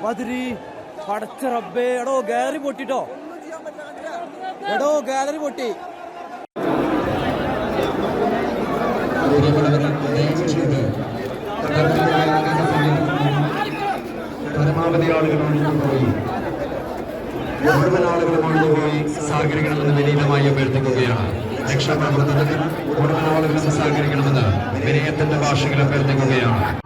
മതിരി. പടച്ച റബ്ബേ. എടോ ഗാലറി പൊട്ടിട്ടോ? എടോ ഗാലറി പൊട്ടി. പരമാവധി ആളുകൾ പോയി മുഴുവൻ സഹകരിക്കണമെന്ന് വിനീതമായി അഭ്യർത്ഥിക്കുകയാണ്. രക്ഷാപ്രവർത്തനത്തിൽ മുഴുവൻ ആളുകളും സഹകരിക്കണമെന്ന് വിനയത്തിന്റെ ഭാഷകൾ അഭ്യർത്ഥിക്കുകയാണ്.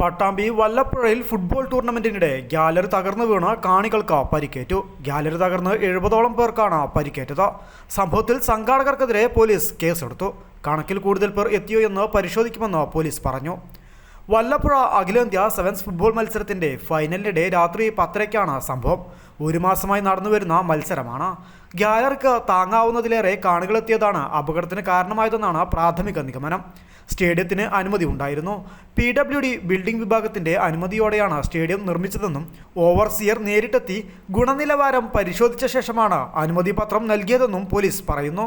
പട്ടാമ്പി വല്ലപ്പുഴയിൽ ഫുട്ബോൾ ടൂർണമെന്റിനിടെ ഗ്യാലറി തകർന്നു വീണ് കാണികൾക്ക് പരിക്കേറ്റു. ഗ്യാലറി തകർന്ന് എഴുപതോളം പേർക്കാണ് പരിക്കേറ്റത്. സംഭവത്തിൽ സംഘാടകർക്കെതിരെ പോലീസ് കേസെടുത്തു. കണക്കിൽ കൂടുതൽ പേർ എത്തിയോ എന്ന് പരിശോധിക്കുമെന്ന് പോലീസ് പറഞ്ഞു. വല്ലപ്പുഴ അഖിലേന്ത്യാ സെവൻസ് ഫുട്ബോൾ മത്സരത്തിന്റെ ഫൈനലിനിടെ രാത്രി പത്തരയ്ക്കാണ് സംഭവം. ഒരു മാസമായി നടന്നുവരുന്ന മത്സരമാണ്. ഗ്യാലർക്ക് താങ്ങാവുന്നതിലേറെ കാണികളെത്തിയതാണ് അപകടത്തിന് കാരണമായതെന്നാണ് പ്രാഥമിക നിഗമനം. സ്റ്റേഡിയത്തിന് അനുമതി ഉണ്ടായിരുന്നു. പി ഡബ്ല്യു ഡി ബിൽഡിംഗ് വിഭാഗത്തിന്റെ അനുമതിയോടെയാണ് സ്റ്റേഡിയം നിർമ്മിച്ചതെന്നും ഓവർസിയർ നേരിട്ടെത്തി ഗുണനിലവാരം പരിശോധിച്ച ശേഷമാണ് അനുമതി പത്രം നൽകിയതെന്നും പോലീസ് പറയുന്നു.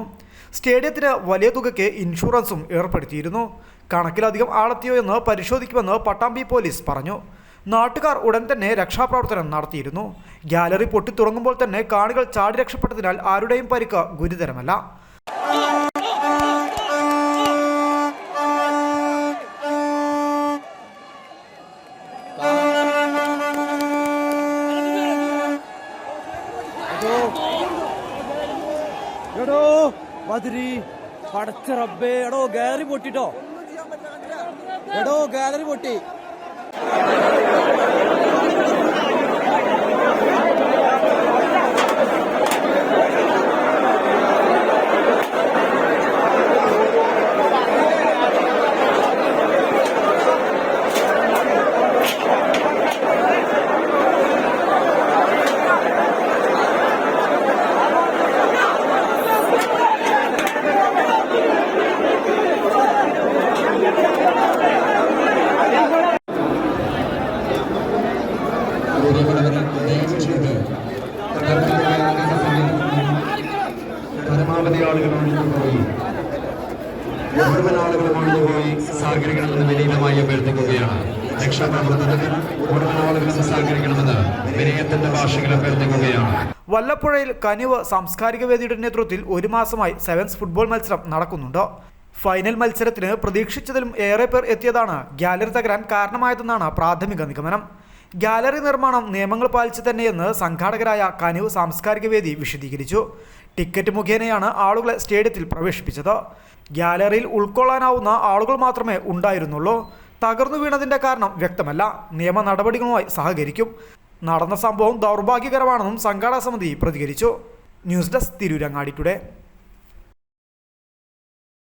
സ്റ്റേഡിയത്തിന് വലിയ തുകയ്ക്ക് ഇൻഷുറൻസും ഏർപ്പെടുത്തിയിരുന്നു. കണക്കിലധികം ആളെത്തിയോ എന്ന് പരിശോധിക്കുമെന്ന് പട്ടാമ്പി പോലീസ് പറഞ്ഞു. നാട്ടുകാർ ഉടൻ തന്നെ രക്ഷാപ്രവർത്തനം നടത്തിയിരുന്നു. ഗാലറി പൊട്ടിത്തുടങ്ങുമ്പോൾ തന്നെ കാണികൾ ചാടി രക്ഷപ്പെട്ടതിനാൽ ആരുടെയും പരിക്ക് ഗുരുതരമല്ല. എടോ. മതിരി പടച്ച റബ്ബേ. എടോ ഗാലറി പൊട്ടിട്ടോ? എടോ ഗാലറി പൊട്ടി. മുഴുവൻ ആളുകളും ഒഴിഞ്ഞുപോയി സഹകരിക്കണമെന്ന് വിനീതമായി അഭ്യർത്ഥിക്കുകയാണ്. രക്ഷാപ്രവർത്തനത്തിൽ മുഴുവൻ ആളുകളും സഹകരിക്കണമെന്ന് വിനയത്തിന്റെ ഭാഷകൾ അഭ്യർത്ഥിക്കുകയാണ്. വല്ലപ്പുഴയിൽ കനിവ് സാംസ്കാരിക വേദിയുടെ നേതൃത്വത്തിൽ ഒരു മാസമായി സെവൻസ് ഫുട്ബോൾ മത്സരം നടക്കുന്നുണ്ട്. ഫൈനൽ മത്സരത്തിന് പ്രതീക്ഷിച്ചതിലും ഏറെ പേർ എത്തിയതാണ് ഗ്യാലറി തകരാൻ കാരണമായതെന്നാണ് പ്രാഥമിക നിഗമനം. ഗാലറി നിർമ്മാണം നിയമങ്ങൾ പാലിച്ചു തന്നെയെന്ന് സംഘാടകരായ കനിവ് സാംസ്കാരിക വേദി വിശദീകരിച്ചു. ടിക്കറ്റ് മുഖേനയാണ് ആളുകളെ സ്റ്റേഡിയത്തിൽ പ്രവേശിപ്പിച്ചത്. ഗാലറിയിൽ ഉൾക്കൊള്ളാനാവുന്ന ആളുകൾ മാത്രമേ ഉണ്ടായിരുന്നുള്ളൂ. തകർന്നു വീണതിന്റെ കാരണം വ്യക്തമല്ല. നിയമ നടപടികളുമായി സഹകരിക്കും. നടന്ന സംഭവം ദൗർഭാഗ്യകരമാണെന്നും സംഘാടക സമിതി പ്രതികരിച്ചു. News desk Tirurangadi today.